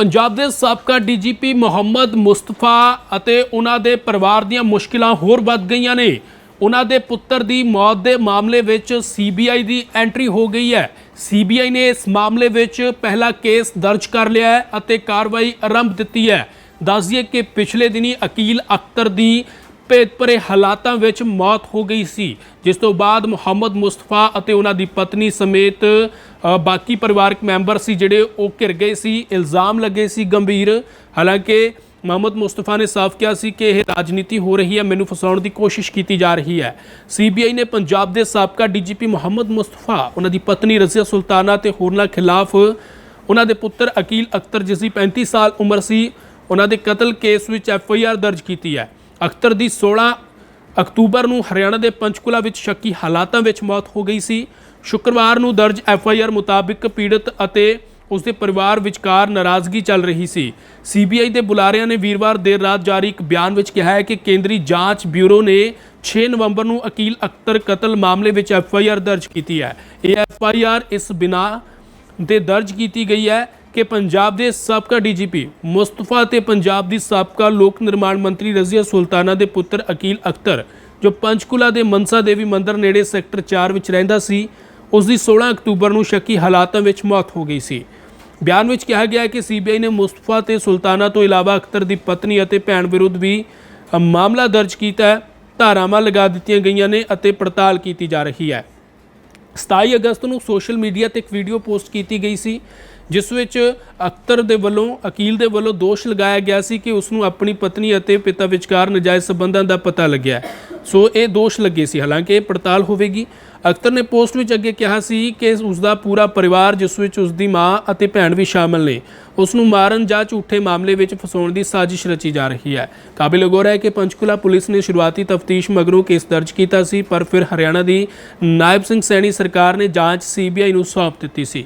ਪੰਜਾਬ ਦੇ ਸਾਬਕਾ ਡੀਜੀਪੀ ਮੁਹੰਮਦ ਮੁਸਤਫਾ ਅਤੇ ਉਹਨਾਂ ਦੇ ਪਰਿਵਾਰ ਦੀਆਂ ਮੁਸ਼ਕਿਲਾਂ ਹੋਰ ਵੱਧ ਗਈਆਂ ਨੇ। ਉਹਨਾਂ ਦੇ ਪੁੱਤਰ ਦੀ ਮੌਤ ਦੇ ਮਾਮਲੇ ਵਿੱਚ ਸੀਬੀਆਈ ਦੀ ਐਂਟਰੀ ਹੋ ਗਈ ਹੈ। ਸੀਬੀਆਈ ਨੇ ਇਸ ਮਾਮਲੇ ਵਿੱਚ ਪਹਿਲਾ ਕੇਸ ਦਰਜ ਕਰ ਲਿਆ ਹੈ ਅਤੇ ਕਾਰਵਾਈ ਆਰੰਭ ਦਿੱਤੀ ਹੈ। ਦੱਸ ਦਈਏ ਕਿ ਪਿਛਲੇ ਦਿਨੀ ਅਕੀਲ ਅਖਤਰ ਦੀ ਭੇਤਭਰੇ ਹਾਲਾਤਾਂ ਵਿੱਚ ਮੌਤ ਹੋ ਗਈ ਸੀ। ਜਿਸ ਤੋਂ ਬਾਅਦ ਮੁਹੰਮਦ ਮੁਸਤਫਾ ਅਤੇ ਉਹਨਾਂ ਦੀ ਪਤਨੀ ਸਮੇਤ ਬਾਕੀ ਪਰਿਵਾਰਕ ਮੈਂਬਰ ਸੀ ਜਿਹੜੇ ਉਹ ਘਿਰ ਗਏ ਸੀ, ਇਲਜ਼ਾਮ ਲੱਗੇ ਸੀ ਗੰਭੀਰ। ਹਾਲਾਂਕਿ ਮੁਹੰਮਦ ਮੁਸਤਫਾ ਨੇ ਸਾਫ਼ ਕਿਹਾ ਸੀ ਕਿ ਇਹ ਰਾਜਨੀਤੀ ਹੋ ਰਹੀ ਹੈ, ਮੈਨੂੰ ਫਸਾਉਣ ਦੀ ਕੋਸ਼ਿਸ਼ ਕੀਤੀ ਜਾ ਰਹੀ ਹੈ। ਸੀਬੀਆਈ ਨੇ ਪੰਜਾਬ ਦੇ ਸਾਬਕਾ ਡੀਜੀਪੀ ਮੁਹੰਮਦ ਮੁਸਤਫਾ, ਉਹਨਾਂ ਦੀ ਪਤਨੀ ਰਜ਼ੀਆ ਸੁਲਤਾਨਾ ਤੇ ਹੋਰਨਾਂ ਖਿਲਾਫ ਉਹਨਾਂ ਦੇ ਪੁੱਤਰ ਅਕੀਲ ਅਖਤਰ, ਜਿਸ ਦੀ 35 ਸਾਲ ਉਮਰ ਸੀ, ਉਹਨਾਂ ਦੇ ਕਤਲ ਕੇਸ ਵਿੱਚ ਐਫ ਆਈ ਆਰ ਦਰਜ ਕੀਤੀ ਹੈ। ਅਖਤਰ ਦੀ 16 ਅਕਤੂਬਰ ਨੂੰ ਹਰਿਆਣਾ ਦੇ ਪੰਚਕੂਲਾ ਵਿੱਚ ਸ਼ੱਕੀ ਹਾਲਾਤਾਂ ਵਿੱਚ ਮੌਤ ਹੋ ਗਈ ਸੀ। ਸ਼ੁੱਕਰਵਾਰ ਨੂੰ ਦਰਜ ਐਫ ਆਈ ਆਰ ਮੁਤਾਬਿਕ ਪੀੜਤ ਅਤੇ ਉਸ ਦੇ ਪਰਿਵਾਰ ਵਿਚਕਾਰ ਨਾਰਾਜ਼ਗੀ ਚੱਲ ਰਹੀ ਸੀ। ਸੀਬੀਆਈ ਦੇ ਬੁਲਾਰਿਆਂ ਨੇ ਵੀਰਵਾਰ ਦੇਰ ਰਾਤ ਜਾਰੀ ਇੱਕ ਬਿਆਨ ਵਿੱਚ ਕਿਹਾ ਹੈ ਕਿ ਕੇਂਦਰੀ ਜਾਂਚ ਬਿਊਰੋ ਨੇ 6 ਨਵੰਬਰ ਨੂੰ ਅਕੀਲ ਅਖਤਰ ਕਤਲ ਮਾਮਲੇ ਵਿੱਚ ਐਫ ਆਈ ਆਰ ਦਰਜ ਕੀਤੀ ਹੈ। ਇਹ ਐਫ ਆਈ ਆਰ ਇਸ ਬਿਨਾ ਦੇ ਦਰਜ ਕੀਤੀ ਗਈ ਹੈ। ਕਿ ਪੰਜਾਬ ਦੇ ਸਾਬਕਾ ਡੀਜੀਪੀ ਮੁਸਤਫਾ ਤੇ ਪੰਜਾਬ ਦੀ ਸਾਬਕਾ ਲੋਕ ਨਿਰਮਾਣ ਮੰਤਰੀ ਰਜ਼ੀਆ ਸੁਲਤਾਨਾ ਦੇ ਪੁੱਤਰ ਅਕੀਲ ਅਖਤਰ, ਜੋ ਪੰਚਕੂਲਾ ਦੇ ਮਨਸਾ ਦੇਵੀ ਮੰਦਿਰ ਨੇੜੇ ਸੈਕਟਰ 4 ਵਿੱਚ ਰਹਿੰਦਾ ਸੀ ਉਸ ਦੀ 16 ਅਕਤੂਬਰ ਨੂੰ ਸ਼ੱਕੀ ਹਾਲਾਤਾਂ ਵਿੱਚ ਮੌਤ ਹੋ ਗਈ ਸੀ। ਬਿਆਨ ਵਿੱਚ ਕਿਹਾ ਗਿਆ ਹੈ ਕਿ ਸੀਬੀਆਈ ਨੇ ਮੁਸਤਫਾ ਤੇ ਸੁਲਤਾਨਾ ਤੋਂ ਇਲਾਵਾ ਅਖਤਰ ਦੀ ਪਤਨੀ ਅਤੇ ਭੈਣ ਵਿਰੁੱਧ ਵੀ ਮਾਮਲਾ ਦਰਜ ਕੀਤਾ ਹੈ। ਧਾਰਾਵਾਂ ਲਗਾ ਦਿੱਤੀਆਂ ਗਈਆਂ ਨੇ ਅਤੇ ਪੜਤਾਲ ਕੀਤੀ ਜਾ ਰਹੀ ਹੈ। 27 ਅਗਸਤ ਨੂੰ ਸੋਸ਼ਲ ਮੀਡੀਆ ਤੇ ਇੱਕ ਵੀਡੀਓ ਪੋਸਟ ਕੀਤੀ ਗਈ ਸੀ, ਜਿਸ ਵਿੱਚ ਅਖਤਰ ਦੇ ਵੱਲੋਂ, ਅਕੀਲ ਦੇ ਵੱਲੋਂ ਦੋਸ਼ ਲਗਾਇਆ ਗਿਆ ਸੀ ਕਿ ਉਸ ਨੂੰ ਆਪਣੀ ਪਤਨੀ ਅਤੇ ਪਿਤਾ ਵਿਚਕਾਰ ਨਜਾਇਜ਼ ਸਬੰਧਾਂ ਦਾ ਪਤਾ ਲੱਗਿਆ। ਸੋ ਇਹ ਦੋਸ਼ ਲੱਗੇ ਸੀ। ਹਾਲਾਂਕਿ ਇਹ ਪੜਤਾਲ ਹੋਵੇਗੀ। ਅਖਤਰ ਨੇ ਪੋਸਟ ਵਿੱਚ ਅੱਗੇ ਕਿਹਾ ਸੀ ਕਿ ਉਸ ਦਾ ਪੂਰਾ ਪਰਿਵਾਰ, ਜਿਸ ਵਿੱਚ ਉਸ ਦੀ ਮਾਂ ਅਤੇ ਭੈਣ ਵੀ ਸ਼ਾਮਲ ਨੇ ਉਸ ਨੂੰ ਮਾਰਨ ਜਾਂ ਝੂਠੇ ਮਾਮਲੇ ਵਿੱਚ ਫਸਾਉਣ ਦੀ ਸਾਜ਼ਿਸ਼ ਰਚੀ ਜਾ ਰਹੀ ਹੈ। ਕਾਬਿਲ ਗੌਰ ਹੈ ਕਿ ਪੰਚਕੂਲਾ ਪੁਲਿਸ ਨੇ ਸ਼ੁਰੂਆਤੀ ਤਫਤੀਸ਼ ਮਗਰੋਂ ਕੇਸ ਦਰਜ ਕੀਤਾ ਸੀ, ਪਰ ਫਿਰ ਹਰਿਆਣਾ ਦੀ ਨਾਇਬ ਸਿੰਘ ਸੈਣੀ ਸਰਕਾਰ ਨੇ ਜਾਂਚ ਸੀਬੀਆਈ ਨੂੰ ਸੌਂਪ ਦਿੱਤੀ ਸੀ।